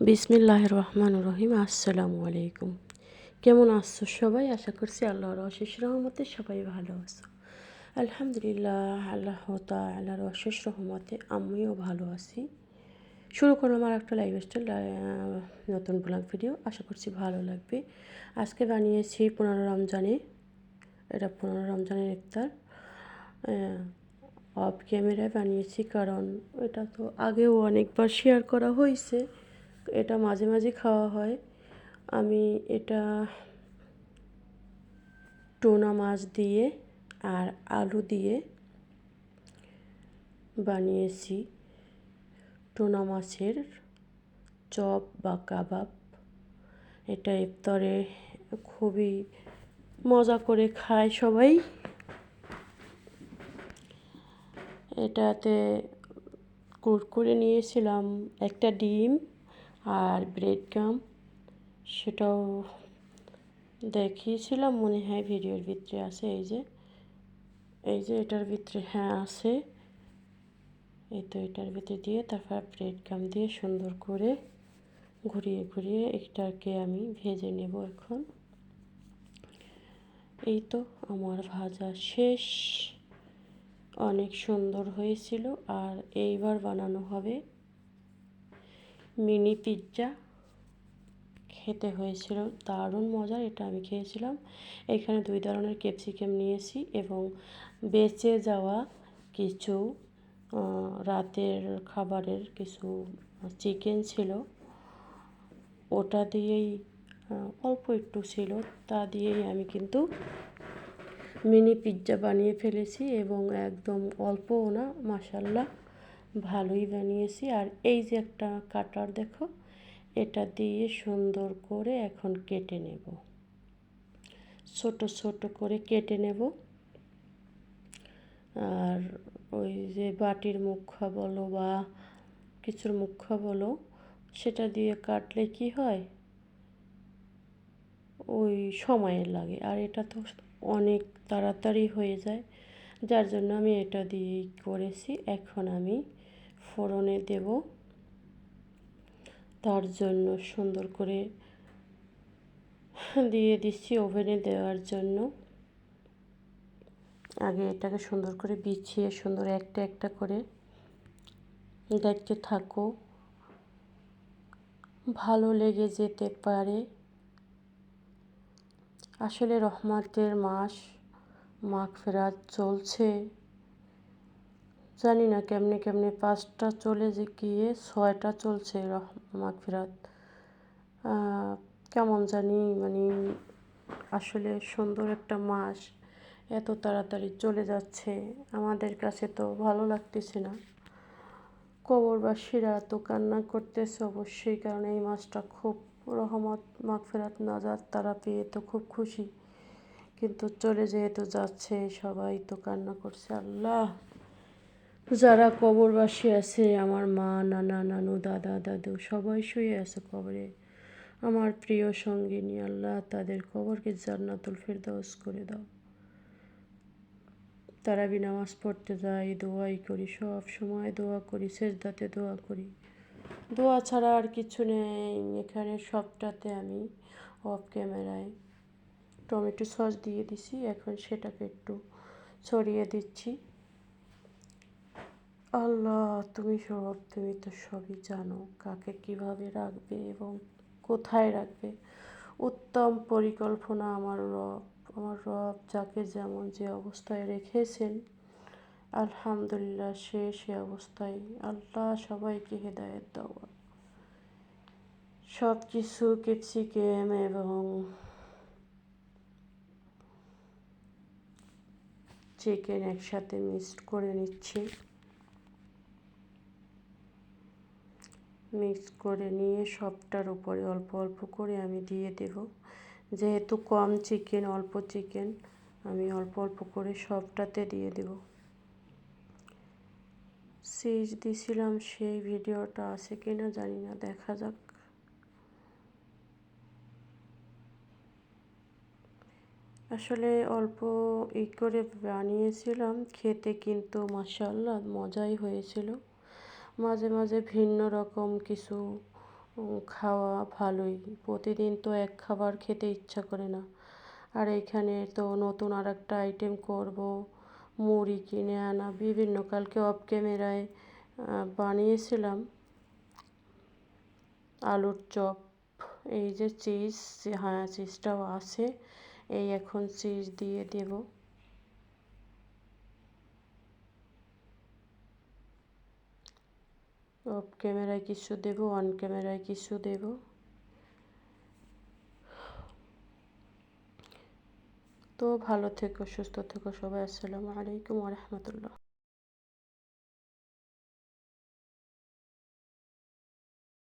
বিসমিল্লাহ রহমান রহিম আসসালামু আলাইকুম। কেমন আছো সবাই? আশা করছি আল্লাহর অশেষ রহমতে সবাই ভালো আছো। আলহামদুলিল্লাহ, আল্লাহ তা আল্লাহর অশেষ রহমতে আমিও ভালো আছি। শুরু করলাম আর একটা লাইভ স্টাইল নতুন ব্লগ ভিডিও আশা করছি ভালো লাগবে। আজকে বানিয়েছি পনেরো রমজানে, এটা পনেরো রমজানের ইফতার। অফ ক্যামেরায় বানিয়েছি, কারণ এটা তো আগেও অনেকবার শেয়ার করা হয়েছে। এটা মাঝে মাঝে খাওয়া হয়। আমি এটা টোনা মাছ দিয়ে আর আলু দিয়ে বানিয়েছি। টোনা মাছের চপ বা কাবাব। এটা ইফতারে খুবই মজা করে খায় সবাই। এটাতে কুরকুরে নিয়েছিলাম, একটা ডিম। আর ব্রেড গাম সেটাও দেখিয়েছিলাম, মনে হয় ভিডিওর ভিতরে আছে, এই যে এই যে এটার ভিতরে হ্যাঁ আছে। এই তো এটার ভিতরে দিয়ে তারপর ব্রেড গাম দিয়ে সুন্দর করে ঘুরিয়ে ঘুরিয়ে এটাকে আমি ভেজে নেব এখন। এই তো আমার ভাজা শেষ। অনেক সুন্দর হয়েছিল, আর এইবার বানানো হবে মিনি পিৎজা খেতে হয়েছিল দারুণ মজার, এটা আমি খেয়েছিলাম। এখানে দুই ধরনের ক্যাপসিকাম নিয়েছি এবং বেঁচে যাওয়া কিছু রাতের খাবারের কিছু চিকেন ছিল। ওটা দিয়েই অল্প একটু ছিল, তা দিয়েই আমি কিন্তু মিনি পিৎজা বানিয়ে ফেলেছি এবং একদম অল্পও না মাসাল্লাহ ভালোই বানিয়েছি। আর এই যে একটা কাটার দেখো, এটা দিয়ে সুন্দর করে এখন কেটে নেব। ছোট ছোট করে কেটে নেব। আর ওই যে বাটির মুখা বলো বা কিছুর মুখা বলো, সেটা দিয়ে কাটলে কি হয়? ওই সময় লাগে। আর এটা তো অনেক তাড়াতাড়ি হয়ে যায়। যার জন্য আমি এটা দিয়েই করেছি। এখন আমি ফোড়নে দেব। তার জন্য সুন্দর করে দিয়ে দিচ্ছি ওভেনে দেওয়ার জন্য। আগে এটাকে সুন্দর করে বিছিয়ে, সুন্দর একটা একটা করে দেখতে থাকো। ভালো লেগে যেতে পারে। আসলে রহমাতের মাস মাঘ ফেরাত চলছে। জানি না কেমনে কেমনে পাঁচটা চলে যে গিয়ে ছয়টা চলছে মাগফিরাত কেমন জানি মানে আসলে সুন্দর একটা মাস, এত তাড়াতাড়ি চলে যাচ্ছে, আমাদের কাছে তো ভালো লাগতেছে না। কবরবাসীরা তো কান্না করতেছে অবশ্যই, কারণ এই মাসটা খুব রহমত মাগফেরাত নাজাত তারা পেয়ে তো খুব খুশি। কিন্তু চলে যেহেতু যাচ্ছে, সবাই তো কান্না করছে, আল্লাহ! যারা কবরবাসী আছে, আমার মা, নানা, নানু, দাদা, দাদু, সবাই শুয়ে আছে কবরে। আমার প্রিয় সঙ্গিনী, আল্লাহ তাদের কবরকে জান্নাতুল ফেরদাউস করে দাও। তারা বি নামাজ পড়তে যাই দোয়াই করি, সব সময় দোয়া করি শেষদাতে দোয়া করি। দোয়া ছাড়া আর কিছু নেই। এখানে সবটাতে আমি অফ ক্যামেরায় টমেটো সস দিয়ে দিছি, এখন সেটাকে একটু ছড়িয়ে দিচ্ছি। আল্লাহ, তুমি সব তুমি তো সবই জানো কাকে কীভাবে রাখবে এবং কোথায় রাখবে। উত্তম পরিকল্পনা আমার রব আমার রব যাকে যেমন যে অবস্থায় রেখেছেন, আলহামদুলিল্লাহ সে সে অবস্থায়। আল্লাহ সবাইকে হেদায়ত দেওয়া সব কিছু ক্যাপসিকাম এবং চিকেন একসাথে মিক্সড করে নিচ্ছি। মিক্স করে নিয়ে সবটার উপরে অল্প অল্প করে আমি দিয়ে দেব। যেহেতু কম চিকেন অল্প চিকেন আমি অল্প অল্প করে সবটাতে দিয়ে দেব। সিজ দিছিলাম, সেই ভিডিওটা আছে কিনা জানি না, দেখা যাক। আসলে অল্প ই করে বানিয়েছিলাম, খেতে কিন্তু মাসাল্লাহ মজাই হয়েছিল। মাঝে মাঝে ভিন্ন রকম কিছু খাওয়া ভালোই। প্রতিদিন তো এক খাবার খেতে ইচ্ছা করে না। আর এখানে তো নতুন আর একটা আইটেম করব, মুড়ি কিনে আনা, বিভিন্ন কালকে অফ ক্যামেরায় বানিয়েছিলাম। আলুর চপ, এই যে চিজ হ্যাঁ চিজটাও আছে। এই এখন চিজ দিয়ে দেব। অফ ক্যামেরায় কিছু দেব অন ক্যামেরায় কিছু দেব তো ভালো থেকো, সুস্থ থেকো সবাই। আসসালামু আলাইকুম রহমতুল্লাহ।